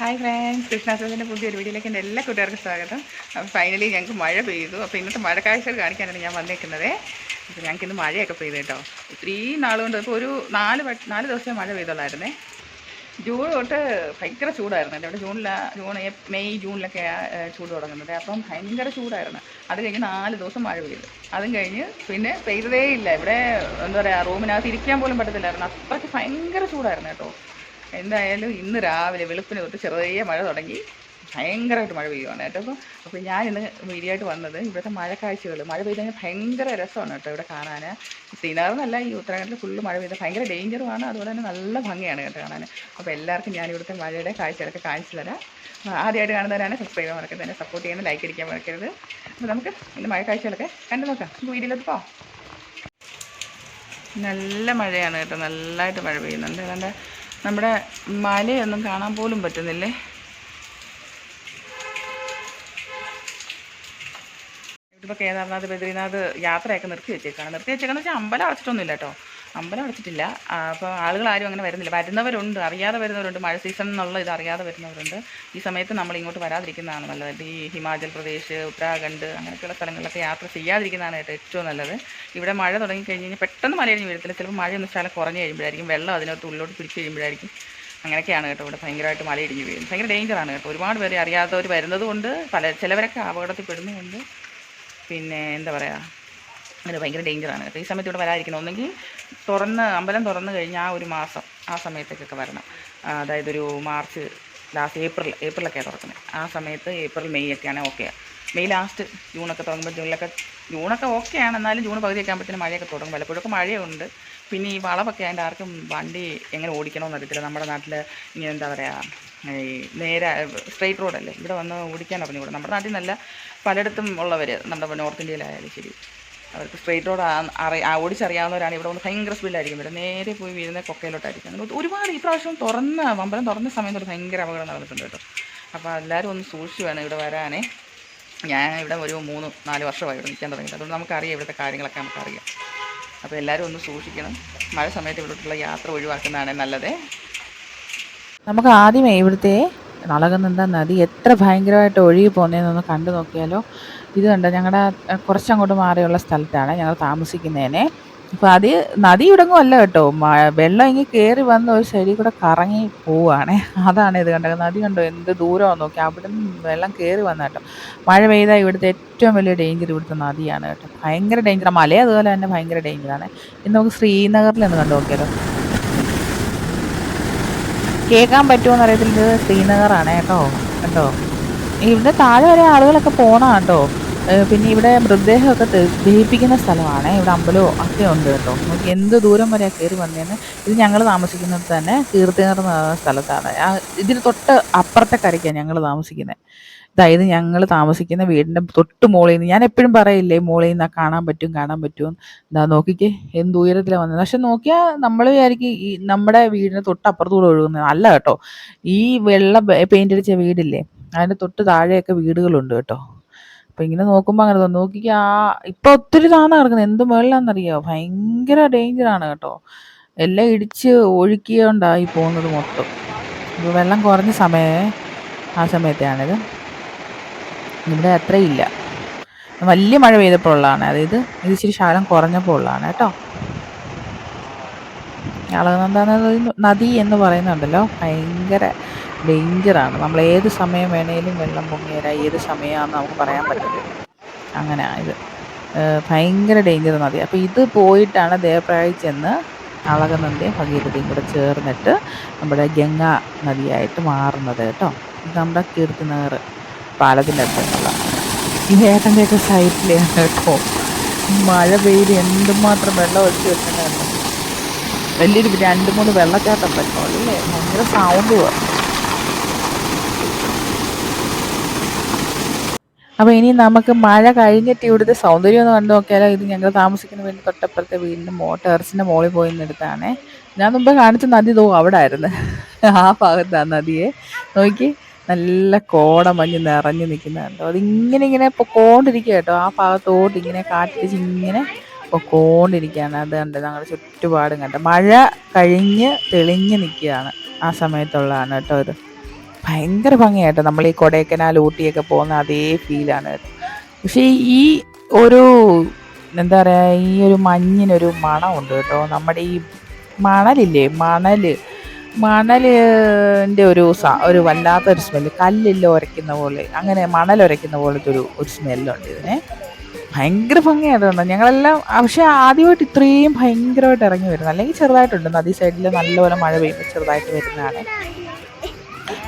Hi friends കൃഷ്ണാശ്രമത്തിന്റെ പുതിയൊരു വീഡിയോയിലേക്ക് എന്റെ എല്ലാ കൂട്ടുകാർക്കും സ്വാഗതം. അപ്പോൾ ഫൈനലി ഞങ്ങൾക്ക് മഴ പെയ്തു. അപ്പോൾ ഇന്നത്തെ മഴ കാഴ്ചകൾ കാണിക്കാനാണ് ഞാൻ വന്നേക്കുന്നത്. അപ്പോൾ ഞങ്ങൾക്ക് ഇന്ന് മഴയൊക്കെ പെയ്തു കേട്ടോ. ഒത്തിരി നാളുകൊണ്ട് ഇപ്പോൾ ഒരു നാല് നാല് ദിവസമേ മഴ പെയ്തോളായിരുന്നേ ജൂൺ തൊട്ട് ഭയങ്കര ചൂടായിരുന്നു. എന്റെ അവിടെ ജൂണിലാ ജൂൺ മെയ് ജൂണിലൊക്കെ ചൂട് തുടങ്ങുന്നത്. അപ്പം ഭയങ്കര ചൂടായിരുന്നു. അത് കഴിഞ്ഞ് നാല് ദിവസം മഴ പെയ്തു. അതും കഴിഞ്ഞ് പിന്നെ പെയ്തതേ ഇല്ല ഇവിടെ എന്താ പറയുക റൂമിനകത്ത് ഇരിക്കാൻ പോലും പറ്റത്തില്ലായിരുന്നു. അത്രയ്ക്ക് ഭയങ്കര ചൂടായിരുന്നു കേട്ടോ. എന്തായാലും ഇന്ന് രാവിലെ വെളുപ്പിന് തൊട്ട് ചെറിയ മഴ തുടങ്ങി ഭയങ്കരമായിട്ട് മഴ പെയ്യുവാണ് കേട്ടോ. അപ്പോൾ അപ്പോൾ ഞാൻ ഇന്ന് വീഡിയോ ആയിട്ട് വന്നത് ഇവിടുത്തെ മഴക്കാഴ്ചകൾ കാഴ്ചകൾ മഴ പെയ്ത് കഴിഞ്ഞാൽ ഭയങ്കര രസമാണ് കേട്ടോ ഇവിടെ കാണാൻ. ശ്രീനഗറിനല്ല ഈ ഉത്തരാഖണ്ഡിൽ ഫുള്ള് മഴ പെയ്ത് ഭയങ്കര ഡേഞ്ചറുമാണ് അതുപോലെ തന്നെ നല്ല ഭംഗിയാണ് കേട്ടോ കാണാൻ. അപ്പോൾ എല്ലാവർക്കും ഞാൻ ഇവിടുത്തെ മഴയുടെ കാഴ്ചകളൊക്കെ കാണിച്ചു തരാം. ആദ്യമായിട്ട് കാണുന്നവരാണ് സബ്സ്ക്രൈബ് ചെയ്യാൻ മറക്കരുത്. തന്നെ സപ്പോർട്ട് ചെയ്യുന്ന ലൈക്ക് അടിക്കാൻ മറക്കരുത്. അപ്പോൾ നമുക്ക് ഇന്ന് മഴക്കാഴ്ചകളൊക്കെ കണ്ടു നോക്കാം. വീഡിയോയിലോട്ട് പോവാം. നല്ല മഴയാണ് കേട്ടോ. നല്ലതായിട്ട് മഴ പെയ്യുന്നുണ്ട്. അതുകൊണ്ട് നമ്മുടെ മലയൊന്നും കാണാൻ പോലും പറ്റുന്നില്ലേ? ഇപ്പോൾ കേദാർനാഥ് ബദ്രീനാഥ് യാത്രയൊക്കെ നിർത്തി വെച്ചേക്കാണ് നിർത്തി വെച്ചേക്കാന്ന് വെച്ചാൽ അമ്പലം അടച്ചിട്ടൊന്നുമില്ല കേട്ടോ. അമ്പലം അടച്ചിട്ടില്ല അപ്പോൾ ആളുകൾ ആരും അങ്ങനെ വരുന്നില്ല. വരുന്നവരുണ്ട്. അറിയാതെ വരുന്നവരുണ്ട്. മഴ സീസൺ എന്നുള്ള ഇത് അറിയാതെ വരുന്നവരുണ്ട്. ഈ സമയത്ത് നമ്മൾ ഇങ്ങോട്ട് വരാതിരിക്കുന്നതാണ് നല്ലത്. ഈ ഹിമാചൽ പ്രദേശ് ഉത്തരാഖണ്ഡ് അങ്ങനെയൊക്കെയുള്ള സ്ഥലങ്ങളിലൊക്കെ യാത്ര ചെയ്യാതിരിക്കുന്നതാണ് കേട്ടോ ഏറ്റവും നല്ലത്. ഇവിടെ മഴ തുടങ്ങി കഴിഞ്ഞ് കഴിഞ്ഞാൽ പെട്ടെന്ന് മലയിടിഞ്ഞ് വീഴത്തില്ല ചിലപ്പോൾ മഴയൊന്ന് സ്ഥലം കുറഞ്ഞു കഴിയുമ്പോഴായിരിക്കും. വെള്ളം അതിനകത്ത് ഉള്ളിലോട്ട് പിടിച്ച് കഴിയുമ്പോഴായിരിക്കും. അങ്ങനെയൊക്കെയാണ് കേട്ടോ ഇവിടെ ഭയങ്കരമായിട്ട് മലയിടിഞ്ഞ് വീഴുന്നത്. ഭയങ്കര ഡേഞ്ചറാണ് കേട്ടോ. ഒരുപാട് പേര് അറിയാത്തവർ വരുന്നത് കൊണ്ട് പല ചിലവരൊക്കെ അപകടത്തിൽ പെടുന്നുമുണ്ട് പിന്നെ എന്താ പറയുക അങ്ങനെ ഭയങ്കര ഡേഞ്ചറാണ്. കേട്ടോ ഈ സമയത്ത് ഇവിടെ വരാതിരിക്കണം. ഒന്നെങ്കിൽ തുറന്ന് അമ്പലം തുറന്നു കഴിഞ്ഞാൽ ആ ഒരു മാസം ആ സമയത്തേക്കൊക്കെ വരണം. അതായത് ഒരു മാർച്ച് ലാസ്റ്റ് ഏപ്രിൽ ഏപ്രിലൊക്കെയാണ് തുറക്കുന്നത് ആ സമയത്ത് ഏപ്രിൽ മെയ് ഒക്കെയാണ് ഓക്കെ. മെയ് ലാസ്റ്റ് ജൂണൊക്കെ തുടങ്ങുമ്പോൾ ജൂണിലൊക്കെ ജൂണൊക്കെ ഓക്കെയാണ്. എന്നാലും ജൂൺ പകുതിയൊക്കെ ആകുമ്പോഴത്തേനും മഴയൊക്കെ തുടങ്ങും. പലപ്പോഴൊക്കെ മഴയുണ്ട്. പിന്നെ ഈ വളവൊക്കെ അതിന്റെ ആർക്കും വണ്ടി എങ്ങനെ ഓടിക്കണമെന്ന് അറിയത്തില്ല. നമ്മുടെ നാട്ടിൽ ഇങ്ങനെ എന്താ പറയുക ഈ നേരെ സ്ട്രെയിറ്റ് റോഡല്ലേ? ഇവിടെ വന്ന് ഓടിക്കാൻ അറിഞ്ഞുകൂടെ നമ്മുടെ നാട്ടിൽ നല്ല പലയിടത്തും ഉള്ളവർ നമ്മുടെ നോർത്ത് ഇന്ത്യയിലായാലും ശരി. അവർക്ക് സ്ട്രെയിറ്റ് റോഡ് അറി ഓടിച്ചറിയാവുന്നവരാണ്. ഇവിടെ വന്ന് ഭയങ്കര സ്പീഡിലായിരിക്കും വരും നേരെ പോയി വീഴുന്ന കൊക്കയിലോട്ടായിരിക്കും. അങ്ങനെ ഒരുപാട് ഈ പ്രാവശ്യം തുറന്ന അമ്പലം തുറന്ന സമയം തൊട്ട് ഭയങ്കര അപകടം നടന്നിട്ടുണ്ട് കേട്ടോ. അപ്പോൾ എല്ലാവരും ഒന്ന് സൂക്ഷിച്ച് വേണം ഇവിടെ വരാനേ. ഞാൻ ഇവിടെ ഒരു മൂന്ന് നാല് വർഷമായി ഇവിടെ നിൽക്കാൻ തുടങ്ങിയിട്ട്. അതുകൊണ്ട് നമുക്കറിയാം ഇവിടുത്തെ കാര്യങ്ങളൊക്കെ നമുക്കറിയാം. അപ്പോൾ എല്ലാവരും ഒന്ന് സൂക്ഷിക്കണം. മഴ സമയത്ത് ഇവിടോട്ടുള്ള യാത്ര ഒഴിവാക്കുന്നതാണ് നല്ലത്. നമുക്ക് ആദ്യമേ ഇവിടുത്തെ നളകനന്ദ നദി എത്ര ഭയങ്കരമായിട്ട് ഒഴുകി പോകുന്നതെന്നൊന്ന് കണ്ടു നോക്കിയാലോ. ഇത് കണ്ടോ ഞങ്ങളുടെ കുറച്ചങ്ങോട്ട് മാറിയുള്ള സ്ഥലത്താണ് ഞങ്ങൾ താമസിക്കുന്നതിനെ അപ്പോൾ അത് നദി ഇടങ്ങുമല്ല കേട്ടോ. വെള്ളം ഇങ്ങനെ കയറി വന്ന് ഒരു സൈഡിൽ കൂടെ കറങ്ങി പോവുകയാണേ അതാണ് ഇത് കണ്ടത്. നദി കണ്ടോ എന്ത് ദൂരമാണ് നോക്കി അവിടെ നിന്ന് വെള്ളം കയറി വന്ന കേട്ടോ. മഴ പെയ്താൽ ഇവിടുത്തെ ഏറ്റവും വലിയ ഡേഞ്ചർ ഇവിടുത്തെ നദിയാണ് കേട്ടോ. ഭയങ്കര ഡേഞ്ചർ മല അതുപോലെ തന്നെ ഭയങ്കര ഡേഞ്ചറാണ് ഇന്ന് നമുക്ക് ശ്രീനഗറിൽ ഒന്ന് കണ്ടു നോക്കിയാലോ. കേൾക്കാൻ പറ്റുമോന്ന് അറിയത്തില്ല. ശ്രീനഗറാണ് കേട്ടോ. കേട്ടോ ഇവിടെ താഴെ വരെ ആളുകളൊക്കെ പോണ കേട്ടോ പിന്നെ ഇവിടെ മൃതദേഹമൊക്കെ ദഹിപ്പിക്കുന്ന സ്ഥലമാണ്. ഇവിടെ അമ്പലവും ഒക്കെ ഉണ്ട് കേട്ടോ. നമുക്ക് എന്ത് ദൂരം വരെ കയറി വന്നേന്ന് ഇത് ഞങ്ങൾ താമസിക്കുന്നത് തന്നെ കീർത്തിനഗർ എന്ന് പറയുന്ന സ്ഥലത്താണ്. ആ ഇതിന് തൊട്ട് അപ്പുറത്തെ കരയ്ക്കാണ് ഞങ്ങൾ താമസിക്കുന്നത് അതായത് ഞങ്ങൾ താമസിക്കുന്ന വീടിന്റെ തൊട്ട് മുകളിൽ നിന്ന് ഞാൻ എപ്പോഴും പറയില്ലേ മുകളിൽ നിന്ന് കാണാൻ പറ്റും കാണാൻ പറ്റും. എന്താ നോക്കിക്കേ എന്ത് ഉയരത്തിലാണ് വന്നത് പക്ഷെ നോക്കിയാൽ നമ്മൾ വിചാരിക്കും ഈ നമ്മുടെ തൊട്ട് അപ്പുറത്തൂടെ ഒഴുകുന്നത് അല്ല കേട്ടോ. ഈ വെള്ള പെയിന്റ് അടിച്ച വീടില്ലേ അതിന്റെ തൊട്ട് താഴെയൊക്കെ വീടുകളുണ്ട് കേട്ടോ. അപ്പം ഇങ്ങനെ നോക്കുമ്പോൾ അങ്ങനെ തോന്നും. നോക്കിക്കുക ആ ഇപ്പം ഒത്തിരി താന്ന കിടക്കുന്നത് എന്ത് മുകളിലാണെന്നറിയോ ഭയങ്കര ഡേഞ്ചറാണ് കേട്ടോ. എല്ലാം ഇടിച്ച് ഒഴുക്കിയോണ്ടായി പോകുന്നത് മൊത്തം. ഇപ്പൊ വെള്ളം കുറഞ്ഞ സമയമേ ആ സമയത്താണിത് ഇവിടെ അത്രയില്ല. വലിയ മഴ പെയ്തപ്പോൾ ഉള്ളതാണ് അതായത് ഇത് ഇച്ചിരി ശകലം കുറഞ്ഞപ്പോൾ ഉള്ളതാണ് കേട്ടോ. അളകനന്ദ നദി എന്ന് പറയുന്നുണ്ടല്ലോ. ഭയങ്കര ഡേഞ്ചറാണ് നമ്മൾ ഏത് സമയം വേണേലും വെള്ളം പൊങ്ങി വരാം ഏത് സമയമാണെന്ന് നമുക്ക് പറയാൻ പറ്റില്ല അങ്ങനെ ഇത്. ഭയങ്കര ഡേഞ്ചർ നദി അപ്പോൾ ഇത് പോയിട്ടാണ് ദേവപ്രായ ചെന്ന് അളകനന്ദയും ഭഗീരഥയും കൂടെ ചേർന്നിട്ട് നമ്മുടെ ഗംഗ നദിയായിട്ട് മാറുന്നത് കേട്ടോ. ഇത് നമ്മുടെ കീർത്തിനഗർ പാലത്തിന്റെ അടുത്തുള്ള. ഈ ഏട്ടന്റെയൊക്കെ സൈറ്റിലാണ് കേട്ടോ. മഴ പെയ്ത് എന്തുമാത്രം വെള്ളം ഒഴിച്ച് വെച്ചിട്ടുണ്ടായിരുന്നു വലിയൊരു രണ്ട് മൂന്ന് വെള്ളച്ചാട്ടം പറ്റുള്ളൂ അല്ലേ? ഭയങ്കര സൗണ്ട് അപ്പോൾ ഇനി നമുക്ക് മഴ കഴിഞ്ഞിട്ട് ഇവിടുത്തെ സൗന്ദര്യം ഒന്ന് കണ്ടു നോക്കിയാലോ? ഇത് ഞങ്ങൾ താമസിക്കുന്ന വീടിന്റെ തൊട്ടപ്പുറത്തെ വീടിന്റെ മോ ടെറസിന്റെ മുകളിൽ പോയി നിന്നെടുത്താണ്. ഞാൻ മുമ്പ് കാണിച്ച നദി തോ അവിടെ ആയിരുന്നു ആ ഭാഗത്താണ് നദിയെ. നോക്കി നല്ല കോടമഞ്ഞ് നിറഞ്ഞു നിൽക്കുന്നുണ്ടോ അതിങ്ങനെ ഇങ്ങനെ പൊക്കോണ്ടിരിക്കുക കേട്ടോ. ആ ഭാഗത്തോട്ട് ഇങ്ങനെ കാട്ടിച്ച് ഇങ്ങനെ പൊക്കോണ്ടിരിക്കുകയാണ് അത് കണ്ട്? ഞങ്ങളുടെ ചുറ്റുപാടും കണ്ട്? മഴ കഴിഞ്ഞ് തെളിഞ്ഞ് നിൽക്കുകയാണ് ആ സമയത്തുള്ളതാണ് കേട്ടോ ഇത്. ഭയങ്കര ഭംഗിയായിട്ട് നമ്മൾ ഈ കൊടൈക്കനാൽ ഊട്ടിയൊക്കെ പോകുന്ന അതേ ഫീലാണ് പക്ഷേ ഈ ഒരു എന്താ പറയുക ഈ ഒരു മഞ്ഞിനൊരു മണമുണ്ട് കേട്ടോ. നമ്മുടെ ഈ മണലില്ലേ മണൽ മണലിന്റെ ഒരു ഒരു വല്ലാത്തൊരു സ്മെല്ല്. കല്ലില്ല ഉരയ്ക്കുന്ന പോലെ അങ്ങനെ മണൽ ഉരയ്ക്കുന്ന പോലത്തെ ഒരു ഒരു സ്മെല്ലുണ്ട് ഇതിനെ. ഭയങ്കര ഭംഗിയായിട്ടുണ്ട് ഞങ്ങളെല്ലാം പക്ഷേ ആദ്യമായിട്ട് ഇത്രയും ഭയങ്കരമായിട്ട് ഇറങ്ങി വരുന്നത് അല്ലെങ്കിൽ ചെറുതായിട്ടുണ്ട്. നദി സൈഡിൽ നല്ലപോലെ മഴ പെയ്യുമ്പോൾ ചെറുതായിട്ട് വരുന്നതാണ്.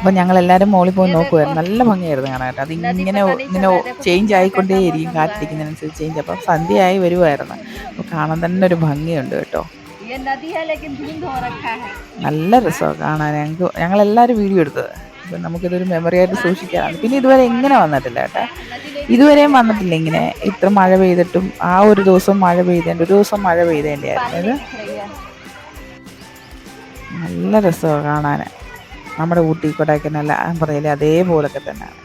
അപ്പൊ ഞങ്ങൾ എല്ലാരും മോളിൽ പോയി നോക്കുവായിരുന്നു. നല്ല ഭംഗിയായിരുന്നു കാണാനായിട്ട് അത് ഇങ്ങനെ ഇങ്ങനെ ചേഞ്ച് ആയിക്കൊണ്ടേയിരിക്കും കാറ്റിരിക്കുന്നതിനനുസരിച്ച് ചേഞ്ച് അപ്പൊ സന്ധ്യയായി വരുവായിരുന്നു. അപ്പൊ കാണാൻ തന്നെ ഒരു ഭംഗിയുണ്ട് കേട്ടോ. നല്ല രസമാണ് കാണാൻ. ഞങ്ങൾക്ക് എല്ലാരും വീഡിയോ എടുത്തത്. അപ്പം നമുക്കിതൊരു മെമ്മറിയായിട്ട് സൂക്ഷിക്കാനാണ്. പിന്നെ ഇതുവരെ എങ്ങനെ വന്നിട്ടില്ല കേട്ടോ. ഇതുവരെയും വന്നിട്ടില്ല ഇങ്ങനെ. ഇത്ര മഴ പെയ്തിട്ടും ആ ഒരു ദിവസം മഴ പെയ്തേണ്ട ഒരു ദിവസം മഴ പെയ്തേണ്ടായിരുന്നു നല്ല രസമാണ് കാണാൻ നമ്മുടെ ഊട്ടി കൊടൈക്കനാൽ പറയില്ലേ അതേപോലൊക്കെ തന്നെയാണ്.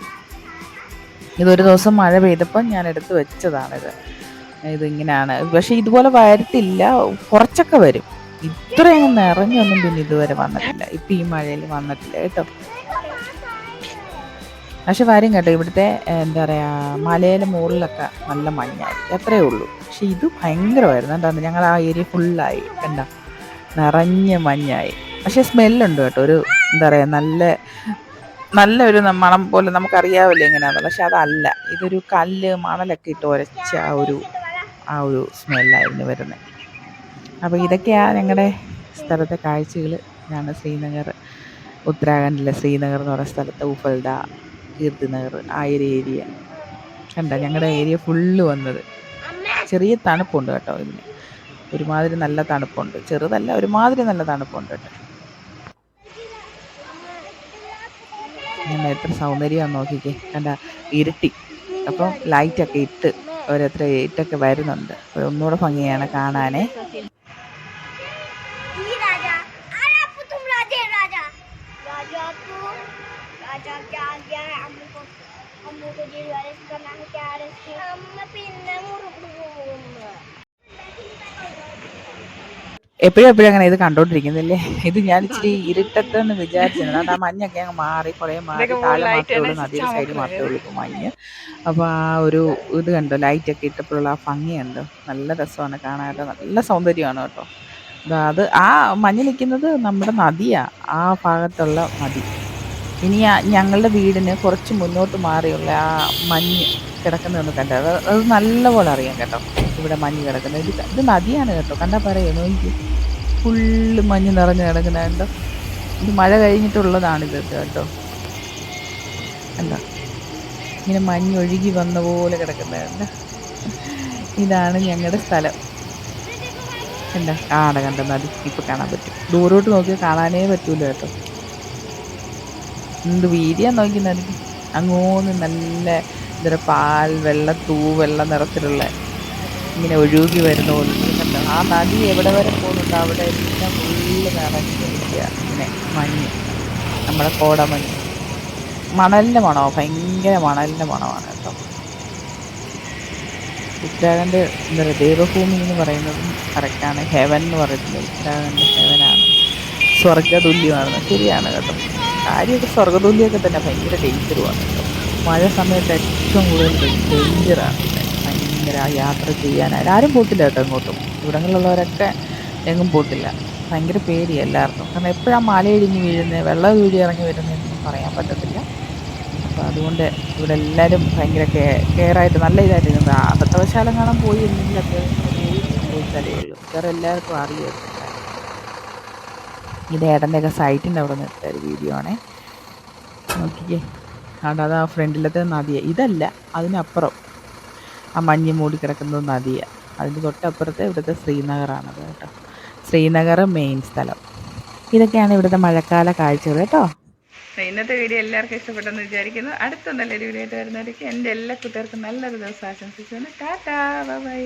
ഇതൊരു ദിവസം മഴ പെയ്തപ്പോൾ ഞാൻ എടുത്ത് വെച്ചതാണിത്. ഇതിങ്ങനെയാണ് പക്ഷെ ഇതുപോലെ വരത്തില്ല. കുറച്ചൊക്കെ വരും. ഇത്രയും നിറഞ്ഞൊന്നും പിന്നെ ഇതുവരെ വന്നിട്ടില്ല. ഇപ്പം ഈ മഴയിൽ വന്നിട്ടില്ല കേട്ടോ. പക്ഷെ വരും കേട്ടോ ഇവിടുത്തെ എന്താ പറയുക മലയിലെ മുകളിലൊക്കെ നല്ല മഞ്ഞായിരിക്കും. അത്രയേ ഉള്ളൂ. പക്ഷെ ഇത് ഭയങ്കരമായിരുന്നു. എന്താണ് ഞങ്ങൾ ആ ഏരിയ ഫുള്ളായി കണ്ട നിറഞ്ഞ മഞ്ഞായി. പക്ഷെ സ്മെല്ലുണ്ട് കേട്ടോ. ഒരു എന്താ പറയുക നല്ല നല്ലൊരു മണം പോലെ നമുക്കറിയാവില്ല എങ്ങനെയാണെന്ന് പക്ഷെ അതല്ല ഇതൊരു കല്ല് മണലൊക്കെ ഇട്ട് ഉരച്ച ആ ഒരു ആ ഒരു സ്മെല്ലായിരുന്നു വരുന്നത് അപ്പോൾ ഇതൊക്കെയാണ് ഞങ്ങളുടെ സ്ഥലത്തെ കാഴ്ചകൾ ഞാൻ ശ്രീനഗർ ഉത്തരാഖണ്ഡിലെ ശ്രീനഗർ എന്ന് പറയുന്ന സ്ഥലത്ത് ഉഫൽഡ കീർത്തിനഗർ ആ ഒരു ഏരിയ. കണ്ട ഞങ്ങളുടെ ഏരിയ ഫുള്ള് വന്നത്. ചെറിയ തണുപ്പുണ്ട് കേട്ടോ ഇതിന്. ഒരുമാതിരി നല്ല തണുപ്പുണ്ട്. ചെറുതല്ല ഒരുമാതിരി നല്ല തണുപ്പുണ്ട് കേട്ടോ. ഞങ്ങൾ എത്ര സൗന്ദര്യമാണ് നോക്കിക്കേ. കണ്ട ഇരുട്ടി. അപ്പം ലൈറ്റൊക്കെ ഇട്ട് ഓരോരുത്തർ ഇട്ടൊക്കെ വരുന്നുണ്ട്. ഒന്നുകൂടെ ഭംഗിയാണ് കാണാനേ. പിന്നെ മുറുകു പോകുന്നു. എപ്പോഴും എപ്പോഴും അങ്ങനെ ഇത് കണ്ടോണ്ടിരിക്കുന്നില്ലേ? ഇത് ഞാൻ ഇച്ചിരി ഇരുട്ടത്തെന്ന് വിചാരിച്ചിരുന്നു. ആ മഞ്ഞൊക്കെ അങ്ങ് മാറി കുറേ മാറി താഴെ മാത്രമേ ഉള്ളൂ നദിയുടെ സൈഡ് മാത്രമേ ഉള്ളൂ ഇപ്പോൾ മഞ്ഞ്. അപ്പോൾ ആ ഒരു ഇത് കണ്ടോ? ലൈറ്റ് ലൈറ്റൊക്കെ ഇട്ടപ്പോഴുള്ള ആ ഭംഗി കണ്ടോ നല്ല രസമാണ് കാണാനായിട്ട് നല്ല സൗന്ദര്യമാണ് കേട്ടോ. അത് ആ മഞ്ഞ് നിൽക്കുന്നത് നമ്മുടെ നദിയാ. ആ ഭാഗത്തുള്ള നദി. ഇനി ആ ഞങ്ങളുടെ വീടിന് കുറച്ച് മുന്നോട്ട് മാറിയുള്ള ആ മഞ്ഞ് കിടക്കുന്നതൊന്ന് കണ്ടത് അത് അത് നല്ലപോലെ അറിയാം കേട്ടോ. ഇവിടെ മഞ്ഞ് കിടക്കുന്നത്. ഇത് ഇത് നദിയാണ് കേട്ടോ. കണ്ടാൽ പറയൂ നോക്കി ഫുള്ള് മഞ്ഞ് നിറഞ്ഞ് കിടക്കുന്ന കണ്ടോ ഇത് മഴ കഴിഞ്ഞിട്ടുള്ളതാണിത് കേട്ടോ. അല്ല ഇങ്ങനെ മഞ്ഞ് ഒഴുകി വന്ന പോലെ കിടക്കുന്നത്. കണ്ടോ ഇതാണ് ഞങ്ങളുടെ സ്ഥലം. എന്താ? കാണ കണ്ട നദി ഇപ്പം കാണാൻ പറ്റും. ദൂരോട്ട് നോക്കിയാൽ കാണാനേ പറ്റൂല കേട്ടോ. എന്ത് വീതിയാ നോക്കി നദി അങ്ങോന്ന് നല്ല എന്താ പാൽ വെള്ള തൂവെള്ള നിറത്തിലുള്ള ഇങ്ങനെ ഒഴുകി വരുന്ന പോലെ കണ്ടോ ആ നദി എവിടെ വരെ പോകുന്നുണ്ട്? അവിടെ എല്ലാം ഫുള്ള് നിറഞ്ഞിരിക്കുക. ഇങ്ങനെ മഞ്ഞ്. നമ്മുടെ കോടമഞ്ഞ് മണലിന്റെ മണമോ. ഭയങ്കര മണലിന്റെ മണമാണ് കേട്ടോ. ഉത്തരാഖണ്ഡ് എന്താ പറയുക ദേവഭൂമി എന്ന് പറയുന്നതും കറക്റ്റാണ് ഹെവൻ എന്ന് പറയുന്നത് ഉത്തരാഖണ്ഡ് ഹെവനാണ്. സ്വർഗതുല്യമാണ് ശരിയാണ് കേട്ടോ. കാര്യമൊക്കെ സ്വർഗതുല്യമൊക്കെ തന്നെ ഭയങ്കര ഡേഞ്ചറുമാണ് കേട്ടോ. മഴ സമയത്ത് ഏറ്റവും കൂടുതൽ ഡേഞ്ചറാണ് ഭയങ്കര യാത്ര ചെയ്യാനായിട്ട്. ആരും പോട്ടില്ല കേട്ടോ ഇങ്ങോട്ടും. ഇവിടങ്ങളിലുള്ളവരൊക്കെ എങ്ങും പോട്ടില്ല ഭയങ്കര പേടിയാണ് എല്ലാവർക്കും കാരണം എപ്പോഴാണ് മലയിടിഞ്ഞ് വീഴുന്നത് വെള്ളം വീഴി ഇറങ്ങി വരുന്നതെന്നൊന്നും പറയാൻ പറ്റത്തില്ല. അപ്പോൾ അതുകൊണ്ട് ഇവിടെ എല്ലാവരും ഭയങ്കര കെ കെയറായിട്ട് നല്ല ഇതായിട്ട് ഇരുന്നത് അബദ്ധവശാലം കാണാൻ പോയി എന്തെങ്കിലുമൊക്കെ പോയി സംഭവിച്ചാലേ ഉള്ളൂ. വേറെ എല്ലാവർക്കും അറിയാം ഇത് ഏട്ടന്റെയൊക്കെ സൈറ്റിന്റെ അവിടെ നിന്ന് എടുത്ത ഒരു വീഡിയോ ആണേ. നോക്കിക്കേ. അത് ഫ്രണ്ടിലത്തെ നദിയെ. ഇതല്ല അതിനപ്പുറം. ആ മഞ്ഞ് മൂടിക്കിടക്കുന്നത് നദിയാണ് അതിന്റെ തൊട്ടപ്പുറത്ത് ഇവിടുത്തെ ശ്രീനഗറാണത് കേട്ടോ. ശ്രീനഗർ മെയിൻ സ്ഥലം. ഇതൊക്കെയാണ് ഇവിടുത്തെ മഴക്കാല കാഴ്ചകൾ കേട്ടോ. ഇന്നത്തെ വീഡിയോ എല്ലാവർക്കും ഇഷ്ടപ്പെട്ടെന്ന് വിചാരിക്കുന്നു. അടുത്ത നല്ലൊരു വീഡിയോ ആയിട്ട് വരുന്നവരേക്ക് എന്റെ എല്ലാ കുട്ടികൾക്കും നല്ലൊരു ദിവസം ആശംസിച്ചു ടാറ്റാ ബൈ.